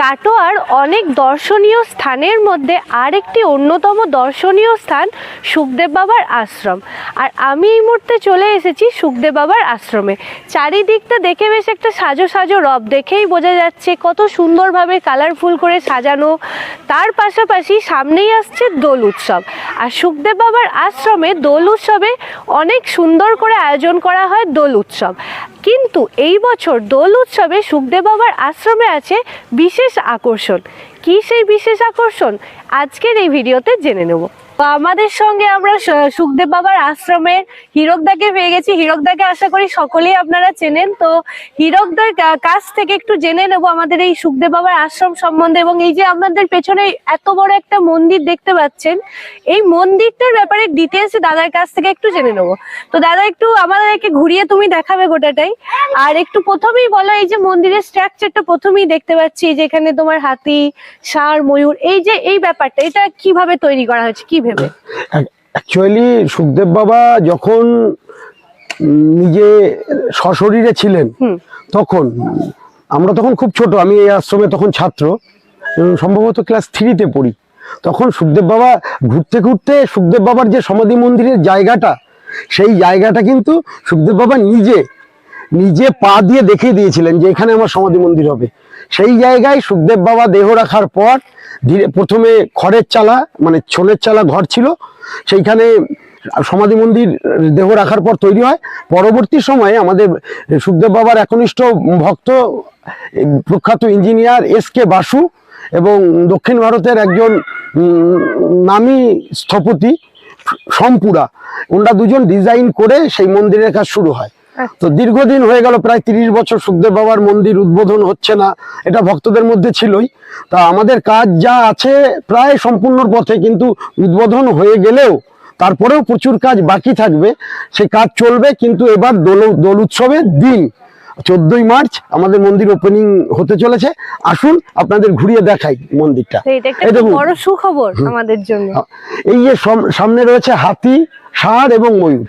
কাটোয়ার অনেক দর্শনীয় স্থানের মধ্যে আরেকটি অন্যতম দর্শনীয় স্থান সুখদেব বাবার আশ্রম। আর আমি এই মুহূর্তে চলে এসেছি সুখদেব বাবার আশ্রমে। চারিদিকটা দেখে বেশ একটা সাজো সাজো রব, দেখেই বোঝা যাচ্ছে কত সুন্দরভাবে কালারফুল করে সাজানো। তার পাশাপাশি সামনেই আসছে দোল উৎসব। আর সুখদেব বাবার আশ্রমে দোল উৎসবে অনেক সুন্দর করে আয়োজন করা হয় দোল উৎসব। কিন্তু এই বছর দোল উৎসবে সুখদেব বাবার আশ্রমে আছে বিশেষ আকর্ষণ। কি সেই বিশেষ আকর্ষণ? আজকের এই ভিডিওতে জেনে নেব। আমাদের সঙ্গে আমরা সুখদেব বাবার আশ্রমের হীরকদাকে পেয়ে গেছি। হীরকদাকে আশা করি সকলেই আপনারা চেনেন। তো হীরকদার কাছ থেকে একটু জেনে নেব আমাদের এই সুখদেব বাবার আশ্রম সম্বন্ধে এবং এই যে আমাদের পেছনে এত বড় একটা মন্দির দেখতে পাচ্ছেন, এই মন্দিরটার ব্যাপারে ডিটেলস দাদার কাছ থেকে একটু জেনে নেব। তো দাদা, একটু আমাদেরকে ঘুরিয়ে তুমি দেখাবে গোটাটাই। আর একটু প্রথমেই বলো, এই যে মন্দিরের স্ট্রাকচারটা প্রথমেই দেখতে পাচ্ছি যেখানে তোমার হাতি, ষাঁড়, ময়ূর, এই যে এই ব্যাপারটা, এটা কীভাবে তৈরি করা হয়েছে? কি ভেবে। অ্যাকচুয়ালি সুখদেব বাবা যখন নিজে সশরীরে ছিলেন তখন আমরা তখন খুব ছোট আমি এই আশ্রমে তখন ছাত্র সম্ভবত ক্লাস থ্রিতে পড়ি। তখন সুখদেব বাবা ঘুরতে ঘুরতে সুখদেব বাবার যে সমাধি মন্দিরের জায়গাটা সেই জায়গাটা কিন্তু সুখদেব বাবা নিজে নিজে পা দিয়ে দেখিয়ে দিয়েছিলেন যে এখানে আমার সমাধি মন্দির হবে। সেই জায়গায় সুখদেব বাবা দেহ রাখার পর ধীরে প্রথমে খড়ের চালা মানে ছোলের চালা ঘর ছিল। সেইখানে সমাধি মন্দির দেহ রাখার পর তৈরি হয়। পরবর্তী সময়ে আমাদের সুখদেব বাবার একনিষ্ঠ ভক্ত, প্রখ্যাত ইঞ্জিনিয়ার এস কে বাসু এবং দক্ষিণ ভারতের একজন নামী স্থপতি সম্পুরা। ওনারা দুজন ডিজাইন করে সেই মন্দিরের কাজ শুরু হয়। তো দীর্ঘদিন হয়ে গেল প্রায় তিরিশ বছর সুখদেব বাবার মন্দির উদ্বোধন হচ্ছে না এটা ভক্তদের মধ্যে ছিলই। তা আমাদের কাজ যা আছে প্রায় সম্পূর্ণ পথে কিন্তু উদ্বোধন হয়ে গেলেও তারপরেও প্রচুর কাজ বাকি থাকবে। সেই কাজ চলবে কিন্তু এবার দোল দোল উৎসবের দিন চোদ্দই মার্চ আমাদের মন্দির ওপেনিং হতে চলেছে। আসুন আপনাদের ঘুরিয়ে দেখাই মন্দিরটা। বড় সুখবর আমাদের জন্য। এই যে সামনে রয়েছে হাতি ষাঁড় এবং ময়ূর।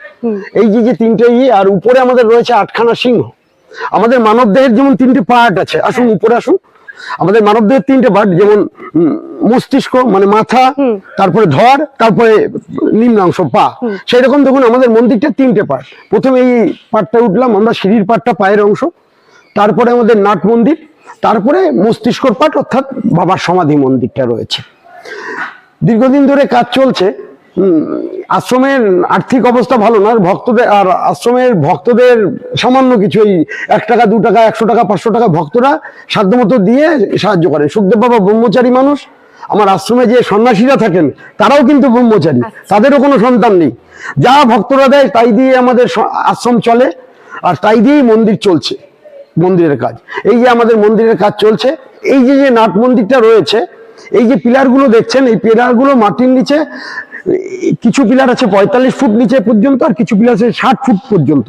এই যে যে তিনটে ইয়ে আর উপরে আমাদের রয়েছে আটখানা সিংহ। আমাদের মানব দেহের যেমন তিনটে পার্ট আছে আসুন হ্যাঁ। উপরে আসুন। আমাদের মানব দেহের তিনটে পার্ট যেমন মস্তিষ্ক মানে মাথা তারপরে ধর তারপরে নিম্নাংশ পা। সেই রকম দেখুন আমাদের মন্দিরটা তিনটে পার্ট প্রথমে এই পার্টটা উঠলাম আমরা সিঁড়ির পার্টটা পায়ের অংশ। তারপরে আমাদের নাট মন্দির তারপরে মস্তিষ্কর পার্ট অর্থাৎ বাবার সমাধি মন্দিরটা রয়েছে। দীর্ঘদিন ধরে কাজ চলছে আশ্রমের আর্থিক অবস্থা ভালো না ভক্তদের আর আশ্রমের ভক্তদের সামান্য কিছু এই এক টাকা দু টাকা একশো টাকা পাঁচশো টাকা ভক্তরা সাধ্যমতো দিয়ে সাহায্য করে। সুখদেব বাবা ব্রহ্মচারী মানুষ আমার আশ্রমে যে সন্ন্যাসীরা থাকেন তারাও কিন্তু ব্রহ্মচারী তাদেরও কোনো সন্তান নেই। যা ভক্তরা দেয় তাই দিয়ে আমাদের আশ্রম চলে আর তাই দিয়েই মন্দির চলছে মন্দিরের কাজ। এই যে আমাদের মন্দিরের কাজ চলছে এই যে যে নাট মন্দিরটা রয়েছে এই যে পিলারগুলো দেখছেন এই পিলারগুলো মাটির নিচে কিছু পিলার আছে পঁয়তাল্লিশ ফুট নিচে পর্যন্ত আর কিছু পিলার আছে ষাট ফুট পর্যন্ত।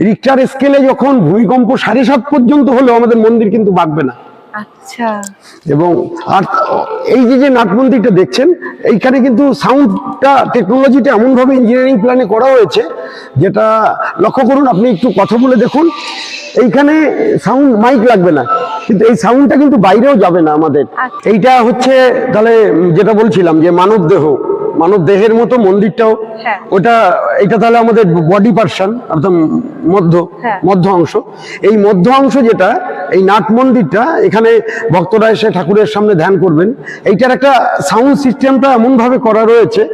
রিক্টার স্কেলে যখন ভূমিকম্প সাড়ে সাত পর্যন্ত হলেও আমাদের মন্দির কিন্তু বাঁকবে না। আচ্ছা। এবং আর এই যে যে নাট মন্দিরটা দেখছেন এইখানে কিন্তু সাউন্ডটা টেকনোলজিটা এমনভাবে ইঞ্জিনিয়ারিং প্ল্যানে করা হয়েছে যেটা লক্ষ্য করুন আপনি একটু কথা বলে দেখুন এইখানে সাউন্ড মাইক লাগবে না কিন্তু এই সাউন্ডটা কিন্তু বাইরেও যাবে না আমাদের। আচ্ছা। এইটা হচ্ছে তাহলে যেটা বলছিলাম যে মানব দেহ মানব দেহের মতো মন্দিরটাও হ্যাঁ। ওটা এটা তাহলে আমাদের বডি পার্সন অর্থাৎ মধ্য হ্যাঁ। মধ্য অংশ। এই মধ্য অংশ যেটা এই নাট মন্দিরটা এখানে ভক্তরা এসে ঠাকুরের সামনে ধ্যান করবেন। এইটার একটা সাউন্ড সিস্টেমটা এমনভাবে করা রয়েছে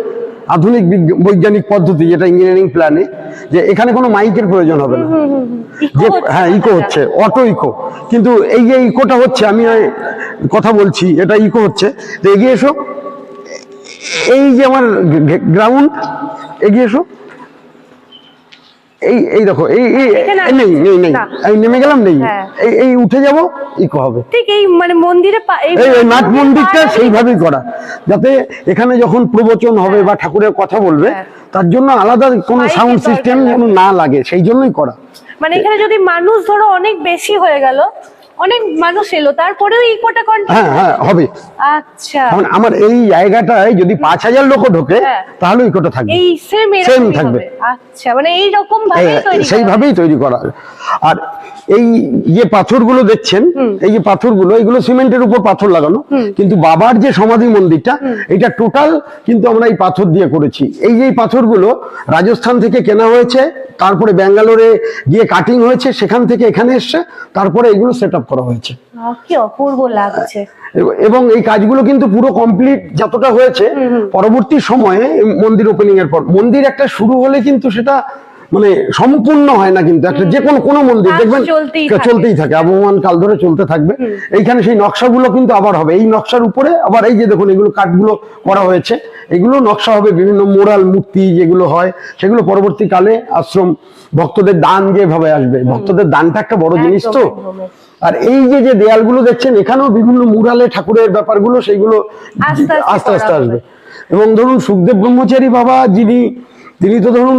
আধুনিক বিজ্ঞ- বৈজ্ঞানিক পদ্ধতি যেটা ইঞ্জিনিয়ারিং প্ল্যানে যে এখানে কোনো মাইকের প্রয়োজন হবে না। যে হ্যাঁ ইকো হচ্ছে অটো ইকো। কিন্তু এই যে ইকোটা হচ্ছে আমি কথা বলছি এটা ইকো হচ্ছে। তো এগিয়ে এসো। এই যে আমার গ্রাউন্ড এগিয়ে এসো এই এই দেখো এই এই নেই নেই নেই। আমি নেমে গেলাম নেই হ্যাঁ। এই এই উঠে যাব ইকো হবে ঠিক এই মানে মন্দিরে এই নাট মন্দিরটা সেইভাবেই করা যাতে এখানে যখন প্রবচন হবে বা ঠাকুরের কথা বলবে হ্যাঁ। তার জন্য আলাদা কোনো সাউন্ড সিস্টেম। যেন না লাগে সেই জন্যই করা মানে এখানে যদি মানুষ ধরো অনেক বেশি হয়ে গেল অনেক মানুষ এলো তারপরেও ইকোটা কন্টিনিউ হ্যাঁ হ্যাঁ হবে। আচ্ছা। কারণ আমার এই জায়গাটায় যদি পাঁচ হাজার লোক ঢোকে হ্যাঁ। তাহলে ইকোটা থাকবে। এই সেম এরকমই থাকবে। আচ্ছা মানে এই রকম ভাবে তৈরি করা। সেইভাবেই তৈরি করা। আর এই যে পাথরগুলো দেখছেন এই যে পাথরগুলো এগুলো সিমেন্টের উপর পাথর লাগানো। কিন্তু বাবার যে সমাধি মন্দিরটা এটা টোটাল কিন্তু আমরা এই পাথর দিয়ে করেছি। এই যে এই পাথরগুলো রাজস্থান থেকে কেনা হয়েছে তারপরে ব্যাঙ্গালোরে গিয়ে কাটিং হয়েছে সেখান থেকে এখানে এসছে তারপরে এগুলো সেট আপ করা হয়েছে। কি অপূর্ব লাগছে। এবং এই কাজগুলো কিন্তু পুরো কমপ্লিট যতটা হয়েছে পরবর্তী সময়ে মন্দির ওপেনিং এর পর মন্দির একটা শুরু হলে কিন্তু সেটা মানে সম্পূর্ণ হয় না কিন্তু একটা যে কোনো কোনো মন্দির দেখবেন চলতেই থাকে। আবহমান কাল ধরে চলতে থাকবে। এইখানে সেই নকশাগুলো কিন্তু আবার হবে। এই নকশার উপরে আবার এই যে দেখুন এগুলো কাঠগুলো করা হয়েছে। এগুলো নকশা হবে বিভিন্ন মোরাল মূর্তি যেগুলো হয় সেগুলো পরবর্তীকালে আশ্রম ভক্তদের দান যেভাবে আসবে। ভক্তদের দানটা একটা বড় জিনিস তো। আর এই যে যে দেয়ালগুলো দেখছেন এখানেও বিভিন্ন মুরালে ঠাকুরের ব্যাপারগুলো সেইগুলো আস্তে আস্তে আসবে। এবং ধরুন সুখদেব ব্রহ্মচারী বাবা যিনি তিনি তো ধরুন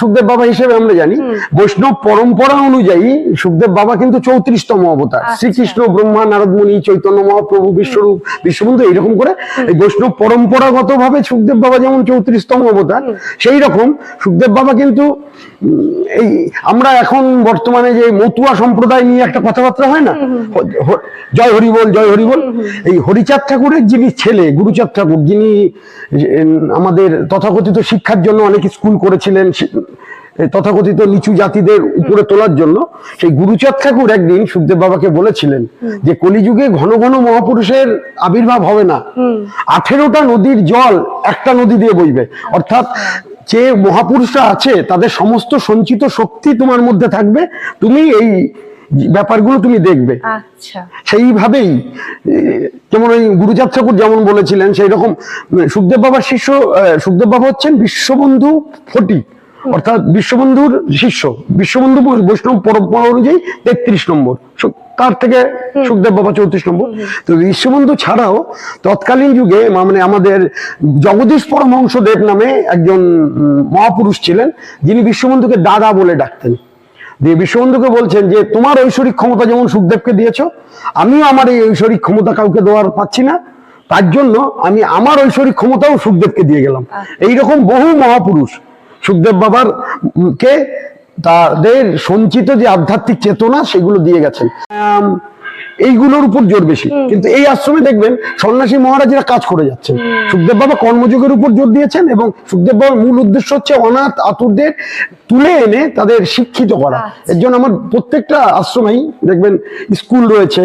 সুখদেব বাবা হিসেবে আমরা জানি। বৈষ্ণব পরম্পরা অনুযায়ী সুখদেব বাবা কিন্তু চৌত্রিশতম অবতার। আচ্ছা। শ্রীকৃষ্ণ ব্রহ্মা নারদমণি চৈতন্য মহাপ্রভু বিশ্বরূপ বিশ্ববন্ধু এইরকম করে এই বৈষ্ণব পরম্পরাগত ভাবে সুখদেব বাবা যেমন চৌত্রিশতম অবতার সেই রকম সুখদেব বাবা কিন্তু এই আমরা এখন বর্তমানে যে মতুয়া সম্প্রদায় নিয়ে একটা কথাবার্তা হয় না? জয় হরি বল জয় হরি বল। এই হরিচাঁদ ঠাকুরের যিনি ছেলে গুরুচাঁদ ঠাকুর যিনি আমাদের তথাকথিত শিক্ষার জন্য অনেক স্কুল করেছিলেন তথাকথিত নিচু জাতিদের উপরে তোলার জন্য সেই গুরুচাঁদ ঠাকুর একদিন সুখদেব বাবাকে বলেছিলেন যে কলিযুগে ঘন ঘন মহাপুরুষের আবির্ভাব হবে না। আঠেরোটা নদীর জল একটা নদী দিয়ে বইবে। অর্থাৎ যে মহাপুরুষরা আছে তাদের সমস্ত সঞ্চিত শক্তি তোমার মধ্যে থাকবে। তুমি এই ব্যাপারগুলো তুমি দেখবে। আচ্ছা। সেইভাবেই যেমন ওই গুরুচাঁদ ঠাকুর যেমন বলেছিলেন সেই রকম সুখদেব বাবার শিষ্য সুখদেব বাবা হচ্ছেন বিশ্ববন্ধু ফটিক অর্থাৎ বিশ্ববন্ধুর শিষ্য বিশ্ববন্ধু বৈষ্ণব পরম্পরা অনুযায়ী তেত্রিশ নম্বর। তার থেকে সুখদেব বাবা চৌত্রিশ নম্বর। তো বিশ্ববন্ধু ছাড়াও তৎকালীন যুগে মানে আমাদের জগদীশ পরমহংস দেব নামে একজন মহাপুরুষ ছিলেন যিনি বিশ্ববন্ধুকে দাদা বলে ডাকতেন। দিয়ে বিশ্ববন্ধুকে বলছেন যে তোমার ঐশ্বরিক ক্ষমতা যেমন সুখদেবকে দিয়েছ আমিও আমার এই ঐশ্বরিক ক্ষমতা কাউকে দেওয়ার পাচ্ছি না। তার জন্য আমি আমার ঐশ্বরিক ক্ষমতাও সুখদেবকে দিয়ে গেলাম। এইরকম বহু মহাপুরুষ সুখদেব বাবার কে তাদের সঞ্চিত যে আধ্যাত্মিক চেতনা সেগুলো দিয়ে গেছেন। এইগুলোর উপর জোর বেশি। কিন্তু এই আশ্রমে দেখবেন সন্ন্যাসী মহারাজেরা কাজ করে যাচ্ছেন। সুখদেব বাবা কর্মযোগের উপর জোর দিয়েছেন এবং সুখদেব বাবার মূল উদ্দেশ্য হচ্ছে অনাথ আতুরদের তুলে এনে তাদের শিক্ষিত করা। আচ্ছা। এর জন্য আমার প্রত্যেকটা আশ্রমেই দেখবেন স্কুল রয়েছে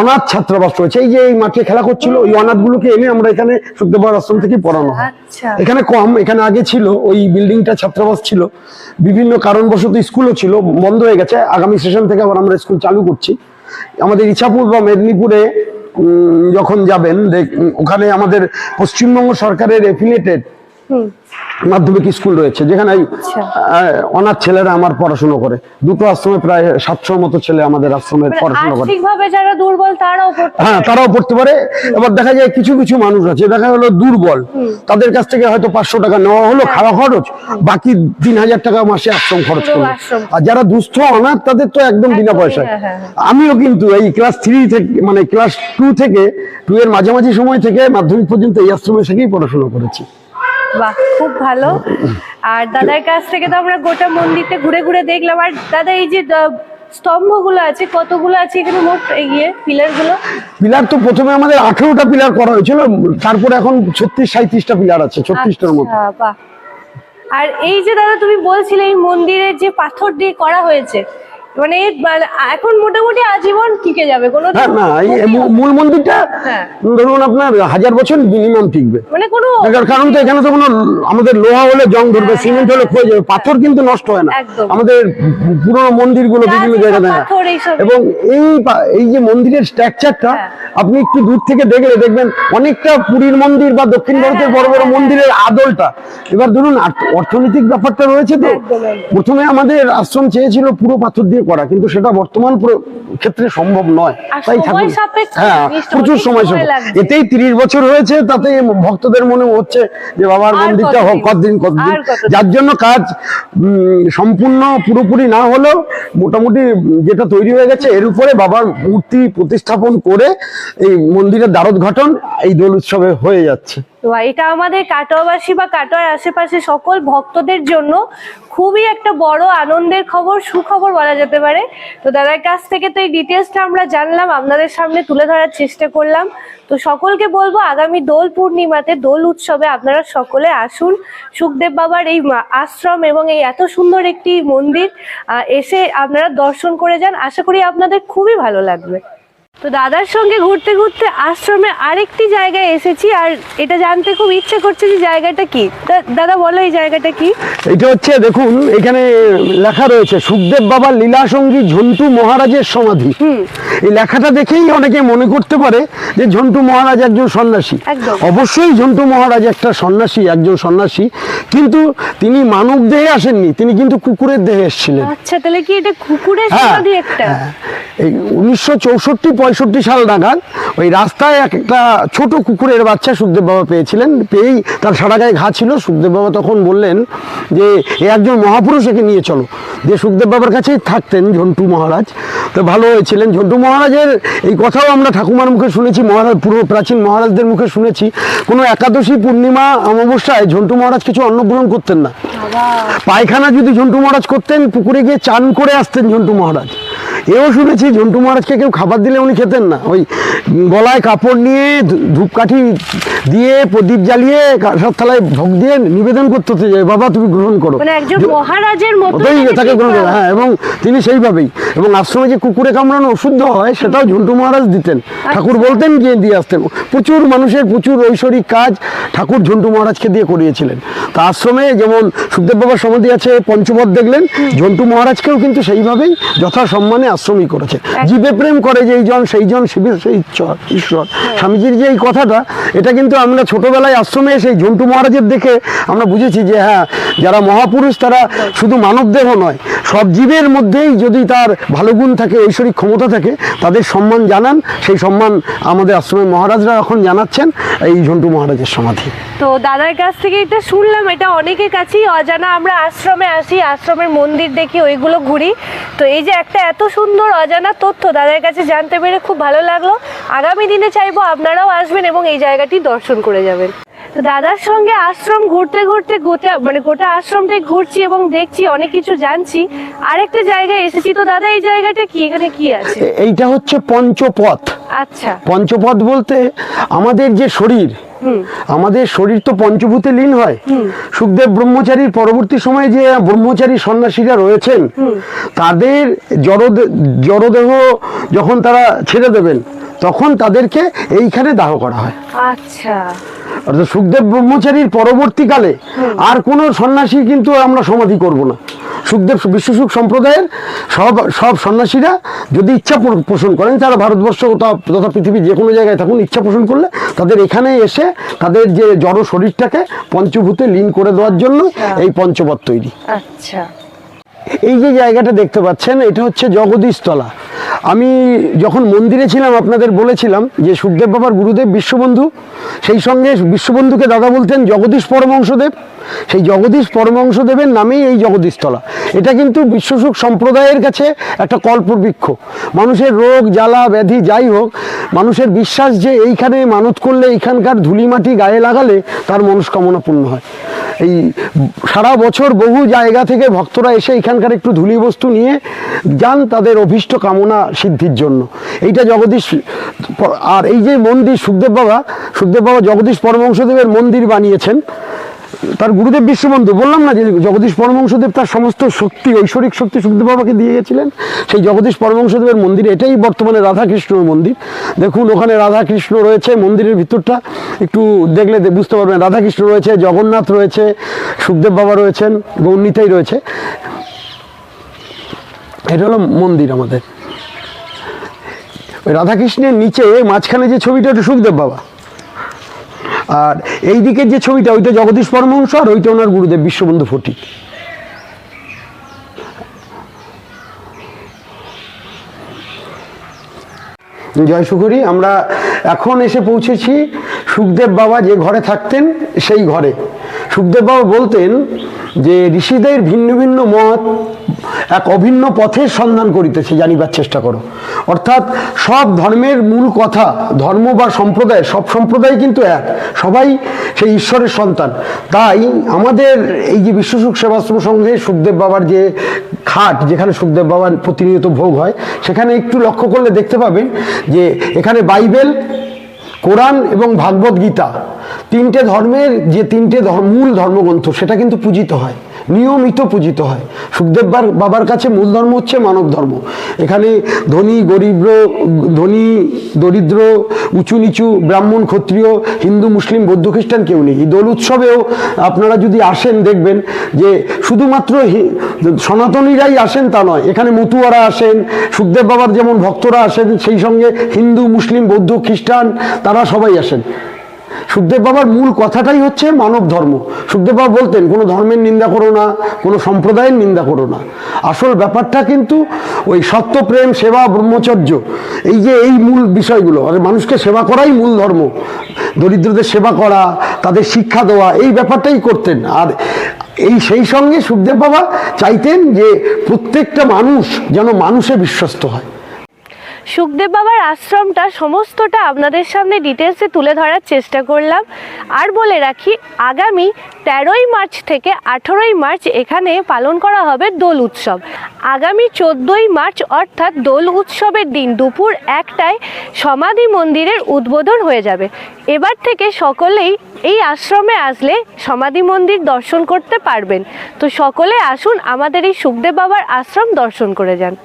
অনাথ ছাত্রাবাস রয়েছে। এই যে এই মাঠে খেলা করছিল ওই অনাথগুলোকে এনে আমরা এখানে সুখদেব বাবার আশ্রম থেকে পড়ানো হয়। আচ্ছা। এখানে কম এখানে আগে ছিল ওই বিল্ডিংটা ছাত্রাবাস ছিল। বিভিন্ন কারণবশত স্কুলও ছিল বন্ধ হয়ে গেছে। আগামী সেশন থেকে আবার আমরা স্কুল চালু করছি। আমাদের ইছাপুর বা মেদিনীপুরে যখন যাবেন ওখানে আমাদের পশ্চিমবঙ্গ সরকারের এফিলিয়েটেড হুম মাধ্যমিক স্কুল রয়েছে যেখানে আচ্ছা। অনাথ ছেলেরা আমার পড়াশোনা করে। দুটো আশ্রমে প্রায় সাতশোর মতো ছেলে আমাদের আশ্রমে মানে পড়াশোনা করে। যারা দুর্বল তারাও হ্যাঁ তারাও পড়তে পারে। এবার দেখা যায় কিছু কিছু মানুষ আছে দেখা গেলো দুর্বল। তাদের কাছ থেকে হয়তো পাঁচশো টাকা নেওয়া হলো খাওয়া খরচ বাকি তিন হাজার টাকা মাসে আশ্রম খরচ করল। আর যারা দুস্থ অনাথ তাদের তো একদম বিনা পয়সায়। হ্যাঁ, হ্যাঁ, আমিও কিন্তু এই ক্লাস থ্রি থেকে মানে ক্লাস টু থেকে টু এর মাঝামাঝি সময় থেকে মাধ্যমিক পর্যন্ত এই আশ্রমে থেকেই পড়াশোনা করেছি। বাহ খুব ভালো। আর দাদার কাছ থেকে তো আমরা গোটা মন্দিরটা ঘুরে ঘুরে দেখলাম। আর দাদা এই যে স্তম্ভগুলো আছে কতগুলো আছে এখানে মোট ইয়ে পিলারগুলো পিলার তো প্রথমে আমাদের আঠেরোটা পিলার করা হয়েছিল তারপরে এখন ছত্রিশ সাঁত্রিশটা পিলার আছে ছত্রিশটার মতো। আচ্ছা, বাহ। আর এই যে দাদা তুমি বলছিলে এই মন্দিরের যে পাথর দিয়ে করা হয়েছে মানে মানে এখন মোটামুটি আজীবন টিকে যাবে কোনো হ্যাঁ না মূল মন্দিরটা হ্যাঁ। ধরুন আপনার হাজার বছর মিনিমাম টিকবে। মানে কোনো কারণ তো এখানে তো কোনো আমাদের লোহা হলে জং ধরবে হ্যাঁ, সিমেন্ট হলে ক্ষয়ে যাবে পাথর কিন্তু নষ্ট হয় না। আমাদের পুরোনো মন্দিরগুলো বিভিন্ন জায়গায়। এবং এই এই যে মন্দিরের স্ট্রাকচারটা হ্যাঁ। আপনি একটু দূর থেকে দেখলে দেখবেন অনেকটা পুরীর মন্দির বা দক্ষিণ ভারতের বড় বড় মন্দিরের আদলটা। এবার ধরুন অর্থনৈতিক ব্যাপারটা রয়েছে তো। প্রথমে আমাদের আশ্রম চেয়েছিল পুরো পাথর দিয়ে করা কিন্তু সেটা বর্তমান ক্ষেত্রে সম্ভব নয় সময় হ্যাঁ প্রচুর সময় সাপেক্ষ। এতেই তিরিশ বছর হয়েছে তাতে ভক্তদের মনে হচ্ছে যে বাবার মন্দিরটা হোক কতদিন? কতদিন? যার জন্য কাজ উম, সম্পূর্ণ পুরোপুরি না হলেও মোটামুটি যেটা তৈরি হয়ে গেছে এর উপরে বাবার মূর্তি প্রতিস্থাপন করে এই মন্দিরের দ্বারোদ্ঘাটন এই দোল উৎসবে হয়ে যাচ্ছে এটা আমাদের কাটোয়াবাসী বা কাটোয়ার আশেপাশে সকল ভক্তদের জন্য খুবই একটা বড় আনন্দের খবর, সুখবর বলা যেতে পারে। তো দাদার কাছ থেকে তো এই ডিটেলসটা আমরা জানলাম, আপনাদের সামনে তুলে ধরার চেষ্টা করলাম। তো সকলকে বলব, আগামী দোল পূর্ণিমাতে, দোল উৎসবে আপনারা সকলে আসুন। সুখদেব বাবার এই আশ্রম এবং এই এত সুন্দর একটি মন্দির এসে আপনারা দর্শন করে যান। আশা করি আপনাদের খুবই ভালো লাগবে। তো দাদার সঙ্গে ঘুরতে ঘুরতে আশ্রমে আরেকটি জায়গায় এসেছি আর এটা জানতে খুব ইচ্ছে করছে যে জায়গাটা কি। দাদা বলো এই জায়গাটা কি? এটা হচ্ছে দেখুন এখানে লেখা রয়েছে সুখদেব বাবার লীলাসঙ্গী ঝন্টু মহারাজের সমাধি। এই লেখাটা দেখেই অনেকে মনে করতে পারে যে ঝন্টু মহারাজ একজন সন্ন্যাসী। অবশ্যই ঝন্টু মহারাজ একটা সন্ন্যাসী একজন সন্ন্যাসী কিন্তু তিনি মানব দেহে আসেননি তিনি কিন্তু কুকুরের দেহে এসেছিলেন। আচ্ছা তাহলে কি এটা কুকুরের সমাধি একটা? হ্যাঁ। এই উনিশশো চৌষট্টি পঁয়ষট্টি সাল নাগাদ ওই রাস্তায় একটা ছোট কুকুরের বাচ্চা সুখদেব বাবা পেয়েছিলেন। পেয়েই তার সারা গায়ে ঘা ছিল। সুখদেব বাবা তখন বললেন যে এ একজন মহাপুরুষ একে নিয়ে চলো। যে সুখদেব বাবার কাছেই থাকতেন ঝন্টু মহারাজ। তো ভালো হয়েছিলেন। ঝন্টু মহারাজের এই কথাও আমরা ঠাকুমার মুখে শুনেছি মহারাজ পুরো প্রাচীন মহারাজদের মুখে শুনেছি। কোনো একাদশী পূর্ণিমা অমাবস্যায় ঝন্টু মহারাজ কিছু অন্নগ্রহণ করতেন না। পায়খানা যদি ঝন্টু মহারাজ করতেন পুকুরে গিয়ে চান করে আসতেন ঝন্টু মহারাজ। এও শুনেছি ঝন্টু মহারাজকে কেউ খাবার দিলে উনি খেতেন না। ওই গলায় কাপড় নিয়ে ধূপকাঠি দিয়ে প্রদীপ জ্বালিয়ে কাঁসার থালায় ভোগ দিয়ে নিবেদন করতে হতো যে বাবা তুমি গ্রহণ করো। মানে মহারাজের মতো তাকে গ্রহণ করে। হ্যাঁ এবং তিনি সেইভাবেই। এবং আশ্রমে যে কুকুরে কামড়ানো ওষুধ হয় সেটাও ঝন্টু মহারাজ দিতেন। ঠাকুর বলতেন গিয়ে দিয়ে আসতেন। প্রচুর মানুষের প্রচুর ঐশ্বরিক কাজ ঠাকুর ঝন্টু মহারাজকে দিয়ে করিয়েছিলেন। তা আশ্রমে যেমন সুখদেব বাবার সমাধি আছে পঞ্চপদ দেখলেন ঝন্টু মহারাজকেও কিন্তু সেইভাবেই যথা সম্মানে আশ্রমই করেছে। জীবে প্রেম করে যেই জন সেই জন শিবের সেই ঈশ্বর স্বামীজির যে এই কথাটা এটা কিন্তু আমরা ছোটবেলায় আশ্রমে এসে এই ঝন্টু মহারাজের দেখে আমরা বুঝেছি যে হ্যাঁ যারা মহাপুরুষ তারা শুধু মানব দেহ নয় সব জীবের মধ্যেই যদি তার ভালো গুণ থাকে, ঐশ্বরিক ক্ষমতা থাকে, তাদের সম্মান জানান। সেই সম্মান আমাদের আশ্রমের মহারাজরা এখন জানাচ্ছেন, এই ঝন্টু মহারাজের সমাধি। তো দাদার কাছ থেকে এটা শুনলাম, এটা অনেকের কাছেই অজানা। আমরা আশ্রমে আসি, আশ্রমের মন্দির দেখি, ওইগুলো ঘুরি। তো এই যে একটা এত সুন্দর অজানা তথ্য দাদার কাছে জানতে পেরে খুব ভালো লাগল। আগামী দিনে চাইব আপনারাও আসবেন এবং এই জায়গাটি দর্শন করে যাবেন। তো দাদার সঙ্গে আশ্রম ঘুরতে ঘুরতে গোটা মানে গোটা আশ্রমটাই ঘুরছি এবং দেখছি অনেক কিছু জানছি। আরেকটা জায়গায় এসেছি তো দাদা এই জায়গাটা কি? এখানে কি আছে? এইটা হচ্ছে পঞ্চপথ। আচ্ছা। পঞ্চপদ বলতে আমাদের যে শরীর আমাদের শরীর তো পঞ্চভূতে লীন হয়। সুখদেব ব্রহ্মচারীর পরবর্তী সময়ে যে ব্রহ্মচারী সন্ন্যাসীরা রয়েছেন তাদের জড়দে- জড়দেহ যখন তারা ছেড়ে দেবেন তখন তাদেরকে এইখানে দাহ করা হয়। আচ্ছা। অর্থাৎ সুখদেব ব্রহ্মচারীর পরবর্তীকালে আর কোনো সন্ন্যাসী কিন্তু আমরা সমাধি করব না। সুখদেব বিশ্বসুখ সম্প্রদায়ের সব সব সন্ন্যাসীরা যদি ইচ্ছা পোষণ করেন তারা ভারতবর্ষ তথা- পৃথিবীর যে কোনো জায়গায় থাকুন ইচ্ছা পোষণ করলে তাদের এখানে এসে তাদের যে জড় শরীরটাকে পঞ্চভূতে লীন করে দেওয়ার জন্য এই পঞ্চবত তৈরি। আচ্ছা। এই যে জায়গাটা দেখতে পাচ্ছেন, এটা হচ্ছে জগদীশতলা। আমি যখন মন্দিরে ছিলাম, আপনাদের বলেছিলাম যে সুখদেব বাবার গুরুদেব বিশ্ববন্ধু, সেই সঙ্গে বিশ্ববন্ধুকে দাদা বলতেন জগদীশ পরমংশদেব সেই জগদীশ পরমংশদেবের নামেই এই জগদীশতলা। এটা কিন্তু বিশ্বসুখ সম্প্রদায়ের কাছে একটা কল্পবৃক্ষ। মানুষের রোগ, জ্বালা, ব্যাধি যাই হোক মানুষের বিশ্বাস যে এইখানে মানত করলে এইখানকার ধুলিমাটি গায়ে লাগালে তার মনস্কামনা পূর্ণ হয়। এই সারা বছর বহু জায়গা থেকে ভক্তরা এসে এখানকার একটু ধুলি বস্তু নিয়ে যান তাদের অভীষ্ট কামনা সিদ্ধির জন্য। এইটা জগদীশ আর এই যে মন্দির সুখদেব বাবা সুখদেব বাবা জগদীশ পরমংশদেবের মন্দির বানিয়েছেন তার গুরুদেব বিশ্ববন্ধু, বললাম না যে জগদীশ পরমংশদেব তার সমস্ত শক্তি, ঐশ্বরিক শক্তি সুখদেব বাবাকে দিয়ে গেছিলেন সেই জগদীশ পরমংশদেবের মন্দির এটাই বর্তমানে রাধাকৃষ্ণের মন্দির। দেখুন, ওখানে রাধাকৃষ্ণ রয়েছে মন্দিরের ভিতরটা। একটু দেখলে বুঝতে পারবেন, রাধাকৃষ্ণ রয়েছে, জগন্নাথ রয়েছে, সুখদেব বাবা রয়েছেন গৌরনীতাই রয়েছে। এটা হলো মন্দির আমাদের। ওই রাধাকৃষ্ণের নিচে, মাঝখানে যে ছবিটা, ওটা সুখদেব বাবা। আর এই দিকের যে ছবিটা, ওইটা জগদীশ পরমহংস আর ওইটা ওনার গুরুদেব বিশ্ববন্ধু ফটিক। জয় সুখরি, আমরা এখন এসে পৌঁছেছি সুখদেব বাবা যে ঘরে থাকতেন, সেই ঘরে। সুখদেব বাবা বলতেন যে ঋষিদের ভিন্ন ভিন্ন মত এক অভিন্ন পথের সন্ধান করিতেছে জানিবার চেষ্টা করো। অর্থাৎ সব ধর্মের মূল কথা, ধর্ম বা সম্প্রদায়, সব সম্প্রদায় কিন্তু এক। সবাই সেই ঈশ্বরের সন্তান। তাই আমাদের এই যে বিশ্বসুখ সেবাশ্রম সংঘে সুখদেব বাবার যে খাট, যেখানে সুখদেব বাবার প্রতিনিয়ত ভোগ হয়, সেখানে একটু লক্ষ্য করলে দেখতে পাবেন যে এখানে বাইবেল কোরআন এবং ভাগবত গীতা তিনটে ধর্মের যে তিনটে মূল ধর্মগ্রন্থ সেটা কিন্তু পূজিত হয়। নিয়মিত পূজিত হয়। সুখদেব বাবার কাছে মূল ধর্ম হচ্ছে মানব ধর্ম। এখানে ধনী, গরিব ধনী, দরিদ্র, উঁচু নিচু, ব্রাহ্মণ, ক্ষত্রিয়, হিন্দু, মুসলিম, বৌদ্ধ খ্রিস্টান কেউ নেই। দোল উৎসবেও আপনারা যদি আসেন দেখবেন যে শুধুমাত্র সনাতনীরাই আসেন তা নয়, এখানে মতুয়ারা আসেন, সুখদেব বাবার যেমন ভক্তরা আসেন, সেই সঙ্গে হিন্দু, মুসলিম, বৌদ্ধ, খ্রিস্টান, তারা সবাই আসেন। সুখদেব বাবার মূল কথাটাই হচ্ছে মানব ধর্ম। সুখদেব বাবা বলতেন, কোনো ধর্মের নিন্দা করো না, কোনো সম্প্রদায়ের নিন্দা করো না। আসল ব্যাপারটা কিন্তু ওই সত্য, প্রেম, সেবা, ব্রহ্মচর্য, এই যে এই মূল বিষয়গুলো, আর মানুষকে সেবা করাই মূল ধর্ম। দরিদ্রদের সেবা করা, তাদের শিক্ষা দেওয়া, এই ব্যাপারটাই করতেন। আর এই সেই সঙ্গে সুখদেব বাবা চাইতেন যে প্রত্যেকটা মানুষ যেন মানুষে বিশ্বস্ত হয়। সুখদেব বাবার আশ্রমটা সমস্তটা আপনাদের সামনে ডিটেলসে তুলে ধরার চেষ্টা করলাম। আর বলে রাখি, আগামী তেরোই মার্চ থেকে আঠেরোই মার্চ এখানে পালন করা হবে দোল উৎসব। আগামী চোদ্দোই মার্চ অর্থাৎ দোল উৎসবের দিন দুপুর একটায় সমাধি মন্দিরের উদ্বোধন হয়ে যাবে। এবার থেকে সকলেই এই আশ্রমে আসলে সমাধি মন্দির দর্শন করতে পারবেন। তো সকলে আসুন আমাদের এই সুখদেব বাবার আশ্রম দর্শন করে যান।